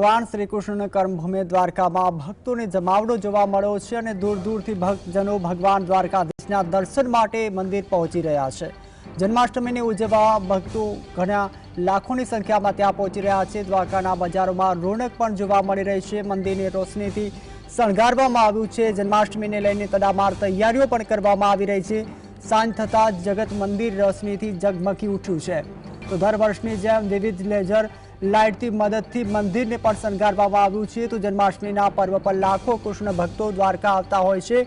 ભગવાન શ્રી કૃષ્ણ કર્મભૂમિ દ્વારકામાં ભક્તોને જમાવડો જોવા મળ્યો છે અને દૂર દૂરથી ભક્તજનો ભગવાન દ્વારકાધીશના દર્શન માટે મંદિર પહોંચી રહ્યા છે. જન્માષ્ટમીને ઉજવવા ભક્તો ઘણા લાખોની સંખ્યામાં ત્યાં પહોંચી રહ્યા છે. દ્વારકાના બજારોમાં રોનક પણ જોવા મળી રહી છે. મંદિરની રોશનીથી શણગારવામાં આવ્યું છે. જન્માષ્ટમીને લઈને તડામાર તૈયારીઓ પણ કરવામાં આવી રહી છે. સાંજ થતાં જગત મંદિર રોશનીથી જગમગી ઉઠ્યું છે. તો દર વર્ષની જેમ વિવિધ લેઝર લાઇટથી મદદથી મંદિરને પણ શણગારવામાં આવ્યું છે. તો જન્માષ્ટમીના પર્વ પર લાખો કૃષ્ણ ભક્તો દ્વારકા આવતા હોય છે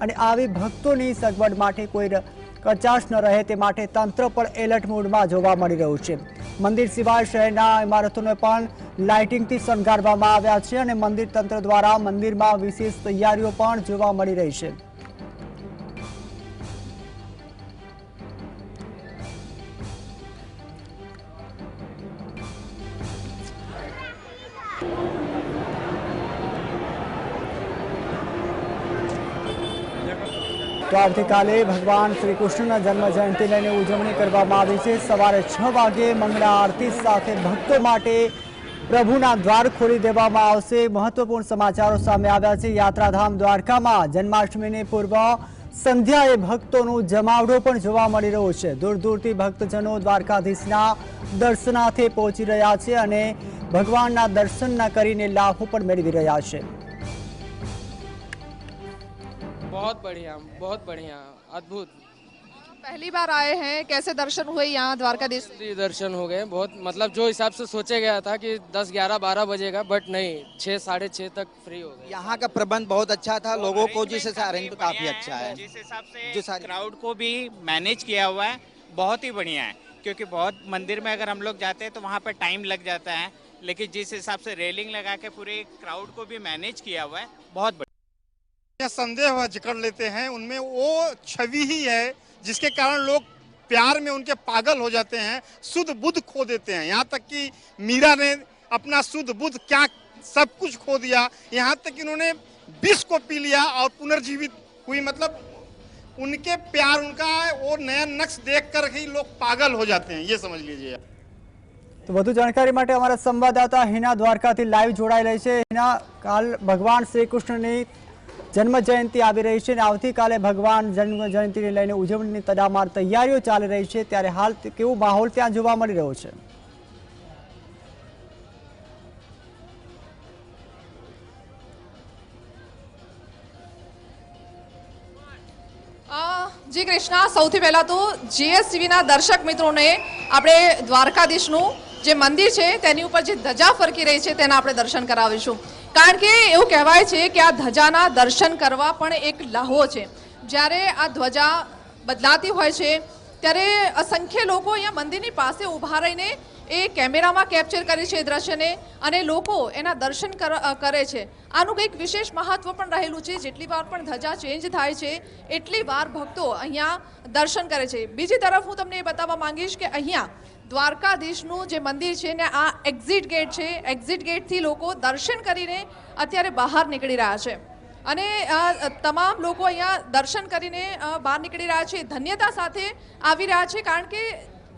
અને આવી ભક્તોની સગવડ માટે કોઈ કચાશ ન રહે તે માટે તંત્ર પણ એલર્ટ મોડમાં જોવા મળી રહ્યું છે. મંદિર સિવાય શહેરના ઇમારતોને પણ લાઇટિંગથી શણગારવામાં આવ્યા છે અને મંદિર તંત્ર દ્વારા મંદિરમાં વિશેષ તૈયારીઓ પણ જોવા મળી રહી છે. તો આવતીકાલે ભગવાન શ્રી કૃષ્ણના જન્મ જયંતિ લઈને ઉજવણી કરવામાં આવી છે. સવારે છ વાગે મંગળા આરતી સાથે ભક્તો માટે પ્રભુના દ્વાર ખોલી દેવામાં આવશે. મહત્વપૂર્ણ સમાચારો સામે આવ્યા છે. યાત્રાધામ દ્વારકામાં જન્માષ્ટમીની પૂર્વ સંધ્યાએ ભક્તોનું જમાવડો પણ જોવા મળી રહ્યો છે. દૂર દૂરથી ભક્તજનો દ્વારકાધીશના દર્શનાર્થે પહોંચી રહ્યા છે અને ભગવાનના દર્શનના કરીને લાભો પણ મેળવી રહ્યા છે बहुत बढ़िया बहुत बढ़िया अद्भुत पहली बार आए हैं कैसे दर्शन हुए यहाँ द्वारकाधीश श्री दर्शन हो गए बहुत मतलब जो हिसाब से सोचा गया था कि 10 11 12 बजेगा बट नहीं छः साढ़े छः तक फ्री हो गए यहाँ का प्रबंध बहुत अच्छा था लोगों को जिस हिसाब अरेंज काफी अच्छा है जिस हिसाब जो से सारी- क्राउड को भी मैनेज किया हुआ है बहुत ही बढ़िया है क्योंकि बहुत मंदिर में अगर हम लोग जाते हैं तो वहाँ पे टाइम लग जाता है लेकिन जिस हिसाब से रेलिंग लगा के पूरे क्राउड को भी मैनेज किया हुआ है, बहुत बढ़िया। संदेह जकड़ लेते हैं, उनमें वो छवि ही है जिसके कारण लोग प्यार में उनके पागल हो जाते हैं शुद्ध बुद्ध खो देते हैं। यहाँ तक कि मीरा ने अपना शुद्ध बुद्ध क्या सब कुछ खो दिया, यहाँ तक कि उन्होंने विष को पी लिया और पुनर्जीवित हुई। मतलब उनके प्यार, उनका वो नया नक्श देख कर ही लोग पागल हो जाते हैं, ये समझ लीजिए વધુ જાણકારી માટે અમારા સંવાદદાતા હિના દ્વારકાથી લાઈવ જોડાઈ રહી છે. હિના, કાલ ભગવાન શ્રી કૃષ્ણની જન્મ જયંતિ આવી રહી છે અને આવતીકાલે ભગવાન જન્મ જયંતિને લઈને ઉજવણીની તડામાર તૈયારીઓ ચાલી રહી છે. ત્યારે હાલ કેવો માહોલ ત્યાં જોવા મળી રહ્યો છે? જી કૃષ્ણા, સૌથી પહેલા તો જીએસટીવીના દર્શક મિત્રોને આપણે દ્વારકાધીશનું જે મંદિર છે, તેની ઉપર જે ધજા ફરકી રહી છે, તેના આપણે દર્શન કરાવીશું. કારણ કે એવું કહેવાય છે કે આ ધજાના દર્શન કરવા પણ એક લહો છે. જ્યારે આ ધ્વજા બદલાતી હોય છે ત્યારે અસંખ્ય લોકો અહીંયા મંદિરની પાસે ઊભા રહીને એ કેમેરામાં કેપ્ચર કરે છે દ્રશ્યને અને લોકો એના દર્શન કરે છે. આનું કંઈક વિશેષ મહત્વ પણ રહેલું છે. જેટલી વાર પણ ધજા ચેન્જ થાય છે, એટલી વાર ભક્તો અહીંયા દર્શન કરે છે. બીજી તરફ હું તમને એ બતાવવા માંગીશ કે અહીંયા દ્વારકાધીશનું જે મંદિર છે ને આ એક્ઝિટ ગેટ છે એક્ઝિટ ગેટથી લોકો દર્શન કરીને અત્યારે બહાર નીકળી રહ્યા છે. અને તમામ લોકો અહીંયા દર્શન કરીને બહાર નીકળી રહ્યા છે, ધન્યતા સાથે આવી રહ્યા છે, કારણ કે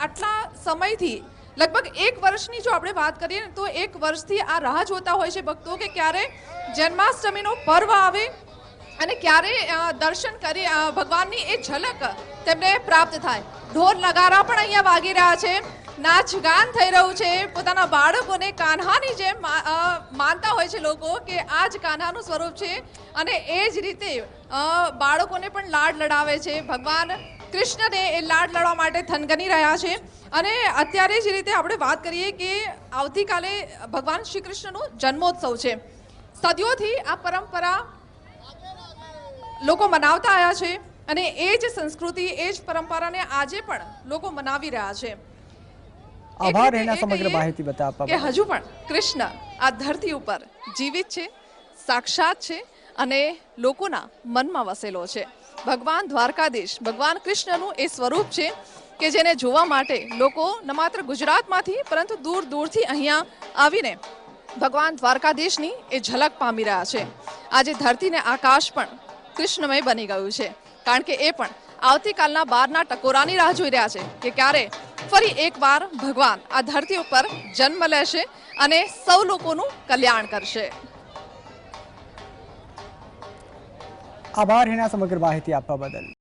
આટલા સમયથી, લગભગ એક વર્ષની જો આપણે વાત કરીએ તો એક વર્ષથી આ રાહ જોતા હોય છે ભક્તો કે ક્યારે જન્માષ્ટમીનો પર્વ આવે અને ક્યારે દર્શન કરી ભગવાનની એ ઝલક તેમને પ્રાપ્ત થાય. ઢોર નગારા પણ અહીંયા વાગી રહ્યા છે. નાચ ગાન થઈ રહ્યું છે. પોતાના બાળકોને કાન્હાની જેમ માનતા હોય છે લોકો કે આ જ કાન્હાનું સ્વરૂપ છે. અને એ જ રીતે બાળકોને પણ લાડ લડાવે છે. ભગવાન કૃષ્ણને એ લાડ લડવા માટે થનગની રહ્યા છે. અને અત્યારે જ રીતે આપણે વાત કરીએ કે આવતીકાલે ભગવાન શ્રી કૃષ્ણનો જન્મોત્સવ છે. સદીઓથી આ પરંપરા લોકો મનાવતા આવ્યા છે. અને એ જ સંસ્કૃતિ, એ જ પરંપરાને આજે પણ લોકો મનાવી રહ્યા છે. આભાર એના સમગ્ર માહિતી બતાવવા કે હજુ પણ કૃષ્ણ આ ધરતી ઉપર જીવિત છે સાક્ષાત છે અને લોકોના મનમાં વસેલો છે. ભગવાન દ્વારકાધીશ ભગવાન કૃષ્ણનું એ સ્વરૂપ છે કે જેને જોવા માટે લોકો ન માત્ર ગુજરાતમાંથી પરંતુ દૂર દૂરથી અહીંયા આવીને ભગવાન દ્વારકાધીશની એ ઝલક પામી રહ્યા છે. આજે ધરતીને આકાશ પણ કૃષ્ણમય બની ગયું છે. કારણ કે એ પણ આવતીકાલના બારના ટકોરાની રાહ જોઈ રહ્યા છે કે ક્યારે ફરી એકવાર ભગવાન આ ધરતી ઉપર જન્મ લેશે અને સૌ લોકોનું કલ્યાણ કરશે. આભાર હિના સમગ્ર માહિતી આપવા બદલ.